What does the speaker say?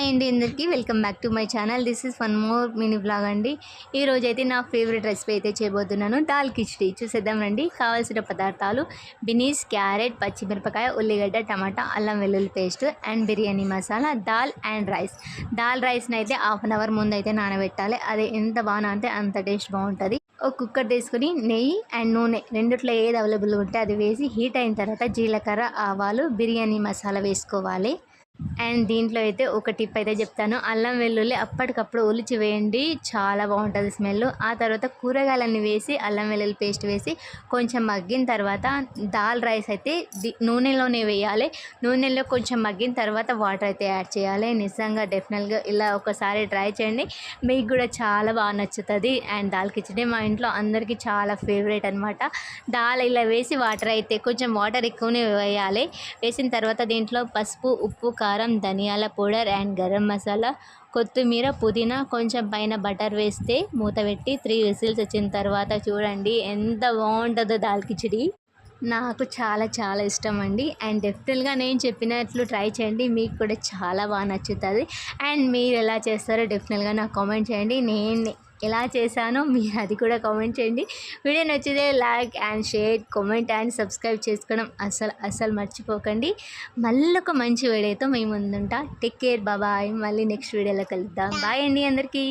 Hi అండి అందరికీ. Welcome back to my channel this is one more mini blog అండి. ఈరోజు అయితే నా ఫేవరెట్ రెసిపీ అయితే చేయబోతున్నాను. దాల్ కిచడీ చూసేద్దాం రండి. కావాల్సిన పదార్థాలు బినీస్ క్యారెట్ పచ్చిమిరపకాయ ఉల్లిగడ్డ టమాటా అల్లం వెల్లుల్లి paste and biryani masala dal and rice dal రైస్ని అయితే హాఫ్ అన్ అవర్ ముందు అయితే నానబెట్టాలి. అది ఎంత బాగా అంటే అంత టేస్ట్ బాగుంటుంది. ఒక కుక్కర్ తీసుకుని నెయ్యి అండ్ నూనె రెండిట్లో ఏది అవైలబుల్ ఉంటే అది వేసి హీట్ అయిన తర్వాత జీలకర్ర ఆవాలు బిర్యానీ మసాలా వేసుకోవాలి. అండ్ దీంట్లో అయితే ఒక టిప్ అయితే చెప్తాను. అల్లం వెల్లుల్లి అప్పటికప్పుడు ఒలిచి వేయండి. చాలా బాగుంటుంది స్మెల్. ఆ తర్వాత కూరగాయలన్నీ వేసి అల్లం వెల్లుల్లి పేస్ట్ వేసి కొంచెం మగ్గిన తర్వాత దాల్ రైస్ అయితే నూనెలోనే వేయాలి. నూనెలో కొంచెం మగ్గిన తర్వాత వాటర్ అయితే యాడ్ చేయాలి. నిజంగా డెఫినెట్గా ఇలా ఒకసారి ట్రై చేయండి. మీకు కూడా చాలా బాగా నచ్చుతుంది. అండ్ దాల్ కిచడీ మా ఇంట్లో అందరికీ చాలా ఫేవరెట్ అనమాట దాల్ ఇలా వేసి వాటర్ అయితే కొంచెం వాటర్ ఎక్కువనే వేయాలి. వేసిన తర్వాత దీంట్లో పసుపు ఉప్పు కారం కారం ధనియాల పౌడర్ అండ్ గరం మసాలా కొత్తిమీర పుదీనా కొంచెం పైన బటర్ వేస్తే మూత పెట్టి త్రీ విసిల్స్ వచ్చిన తర్వాత చూడండి ఎంత బాగుంటుందో దాల్ కిచిడి. నాకు చాలా చాలా ఇష్టం అండి. అండ్ డెఫినెట్గా నేను చెప్పినట్లు ట్రై చేయండి. మీకు కూడా చాలా బాగా నచ్చుతుంది. అండ్ మీరు ఎలా చేస్తారో డెఫినెట్గా నాకు కామెంట్ చేయండి. నేను ఎలా చేశానో మీరు అది కూడా కామెంట్ చేయండి. వీడియో నచ్చితే like and share comment and subscribe చేసుకోవడం అసలు అసలు మర్చిపోకండి. మళ్ళీ ఒక మంచి వీడియోతో మేము ముందుంటా. టేక్ కేర్ బాబాయ్ మళ్ళీ నెక్స్ట్ వీడియోలో కలుద్దాం. బాయ్ అండి అందరికీ.